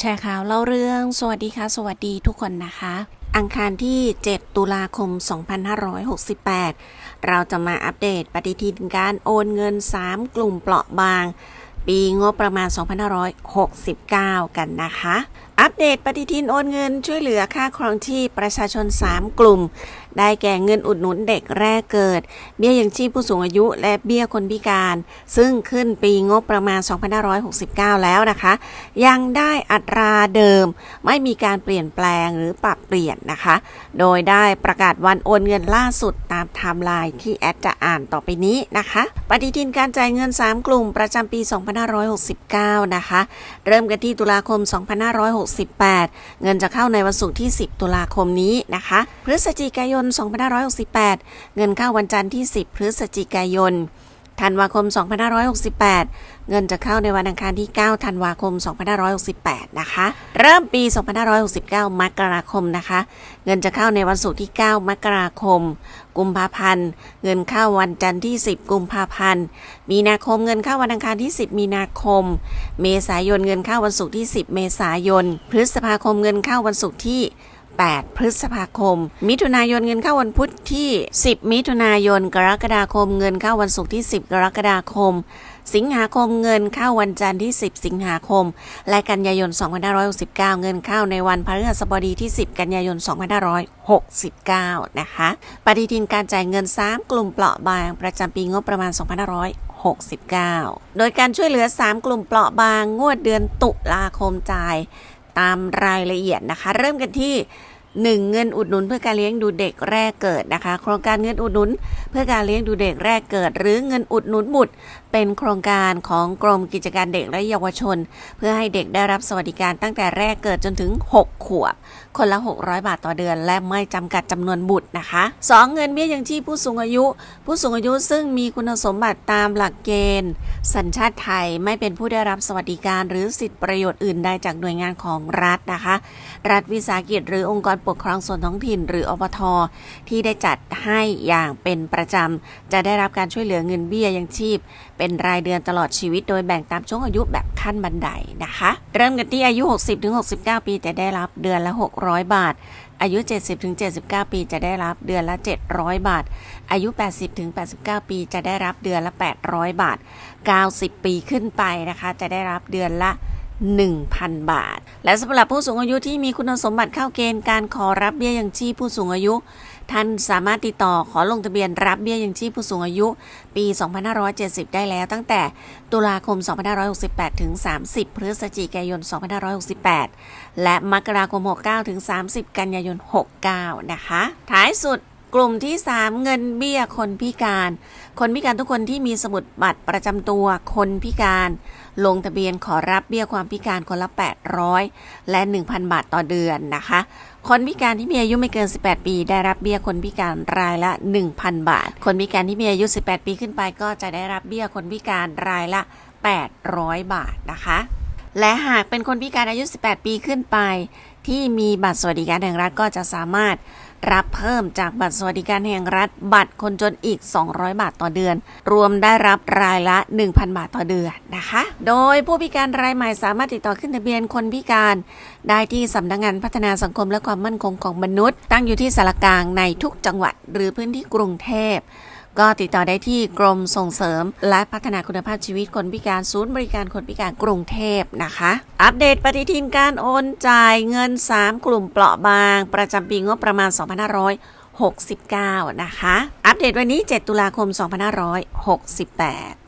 แชร์ข่าวเล่าเรื่อง สวัสดีค่ะ สวัสดีทุกคนนะคะ อังคารที่ 7 ตุลาคม 2568 เราจะมาอัปเดตปฏิทินการโอนเงิน 3 กลุ่มเปราะบาง ปีงบประมาณ 2569 กันนะคะ อัปเดตปฏิทินโอนเงินช่วยเหลือค่าครองชีพประชาชน 3 กลุ่ม ได้แก่เงินอุดหนุนเด็กแรกเกิด เบี้ยยังชีพผู้สูงอายุและเบี้ยคนพิการ ซึ่งขึ้นปีงบประมาณ 2569 แล้วนะคะ ยังได้อัตราเดิม ไม่มีการเปลี่ยนแปลงหรือปรับเปลี่ยนนะคะ โดยได้ประกาศวันโอนเงินล่าสุดตามไทม์ไลน์ที่แอดจะอ่านต่อไปนี้นะคะ ปฏิทินการจ่ายเงิน 3 กลุ่มประจำปี2 5 2569 นะคะ เริ่มกันที่ตุลาคม 2568 เงินจะเข้าในวันศุกร์ที่ 10 ตุลาคมนี้นะคะ พฤศจิกายน 2568 เงินเข้าวันจันทร์ที่ 10 พฤศจิกายน ธันวาคม 2568 เงินจะเข้าในวันอังคารที่ 9 ธันวาคม 2568 นะคะ เริ่มปี 2569 มกราคมนะคะ เงินจะเข้าในวันศุกร์ที่ 9 มกราคม กุมภาพันธ์ เงินเข้าวันจันทร์ที่ 10 กุมภาพันธ์ มีนาคม เงินเข้าวันอังคารที่ 10 มีนาคม เมษายน เงินเข้าวันศุกร์ที่ 10 เมษายน พฤษภาคม เงินเข้าวันศุกร์ที่ 8 พฤษภาคม มิถุนายนเงินเข้าวันพุธที่ 10 มิถุนายน กรกฎาคม เงินเข้าวันศุกร์ที่ 10 กรกฎาคม สิงหาคมเงินเข้าวันจันทร์ที่ 10 สิงหาคม และกันยายน 2569 เงินเข้าในวันพฤหัสบดีที่ 10 กันยายน 2569 นะคะ ปฏิทินการจ่ายเงิน 3 กลุ่มเปราะบางประจำปีงบประมาณ 2569 โดยการช่วยเหลือ 3 กลุ่มเปราะบางงวดเดือนตุลาคมจ่าย ตามรายละเอียดนะคะ เริ่มกันที่ 1. เงินอุดหนุนเพื่อการเลี้ยงดูเด็กแรกเกิดนะคะ โครงการเงินอุดหนุน เพื่อการเลี้ยงดูเด็กแรกเกิด หรือเงินอุดหนุนบุตร เป็นโครงการของกรมกิจการเด็กและเยาวชน เพื่อให้เด็กได้รับสวัสดิการตั้งแต่แรกเกิดจนถึง 6 ขวบ คนละ 600 บาทต่อเดือน และไม่จำกัดจำนวนบุตรนะคะ 2. เงินเบี้ยยังชีพผู้สูงอายุ ผู้สูงอายุซึ่งมีคุณสมบัติตามหลักเกณฑ์ สัญชาติไทยไม่เป็นผู้ได้รับสวัสดิการ หรือสิทธิประโยชน์อื่นใดจากหน่วยงานของรัฐนะคะ รัฐวิสาหกิจหรือองค์กรปกครองส่วนท้องถิ่น หรืออบทที่ได้จัดให้อย่างเป็นประจำจะได้รับการช่วยเหลือเงินเบี้ยยังชีพเป็น็นรายเดือนตลอดชีวิตโดยแบ่งตามช่วงอายุแบบขั้นบันไดนะคะ เริ่มกันที่อายุ 60-69 ปีจะได้รับเดือนละ 600 บาท อายุ 70-79 ปีจะได้รับเดือนละ 700 บาท อายุ 80-89 ปีจะได้รับเดือนละ 800 บาท 90 ปีขึ้นไปนะคะ จะได้รับเดือนละ1,000 บาท และสำหรับผู้สูงอายุที่มีคุณสมบัติเข้าเกณฑ์การขอรับเบี้ยยังชีพผู้สูงอายุ ท่านสามารถติดต่อขอลงทะเบียนรับเบี้ยยังชีพผู้สูงอายุ ปี 2570 ได้แล้วตั้งแต่ตุลาคม 2568 ถึง 30 พฤศจิกายน 2568 และมกราคม 69 ถึง 30 กันยายน 69 นะคะ ท้ายสุด กลุ่มที่ 3 เงินเบี้ยคนพิการ คนพิการทุกคนที่มีสมุดบัตรประจำตัวคนพิการ ลงทะเบียนขอรับเบี้ยความพิการคนละ 800 และ 1,000 บาทต่อเดือนนะคะ คนพิการที่มีอายุไม่เกิน 18 ปี ได้รับเบี้ยคนพิการรายละ 1,000 บาท คนพิการที่มีอายุ 18 ปีขึ้นไป ก็จะได้รับเบี้ยคนพิการรายละ 800 บาทนะคะ และหากเป็นคนพิการอายุ 18 ปีขึ้นไป ที่มีบัตรสวัสดิการแห่งรัฐก็จะสามารถ รับเพิ่มจากบัตรสวัสดิการแห่งรัฐ บัตรคนจนอีก 200 บาทต่อเดือน รวมได้รับรายละ 1,000 บาทต่อเดือนนะคะ โดยผู้พิการรายใหม่สามารถติดต่อขึ้นทะเบียนคนพิการ ได้ที่สำนักงงานพัฒนาสังคมและความมั่นคงของมนุษย์ ตั้งอยู่ที่สารกลางในทุกจังหวัด หรือพื้นที่กรุงเทพ ก็ติดต่อได้ที่กรมส่งเสริม และพัฒนาคุณภาพชีวิตคนพิการศูนย์บริการคนพิการกรุงเทพนะคะ อัปเดตปฏิทินการโอนจ่ายเงิน 3 กลุ่มเปราะบาง ประจำปีงบประมาณ 2569 นะคะ อัปเดตวันนี้ 7 ตุลาคม 2568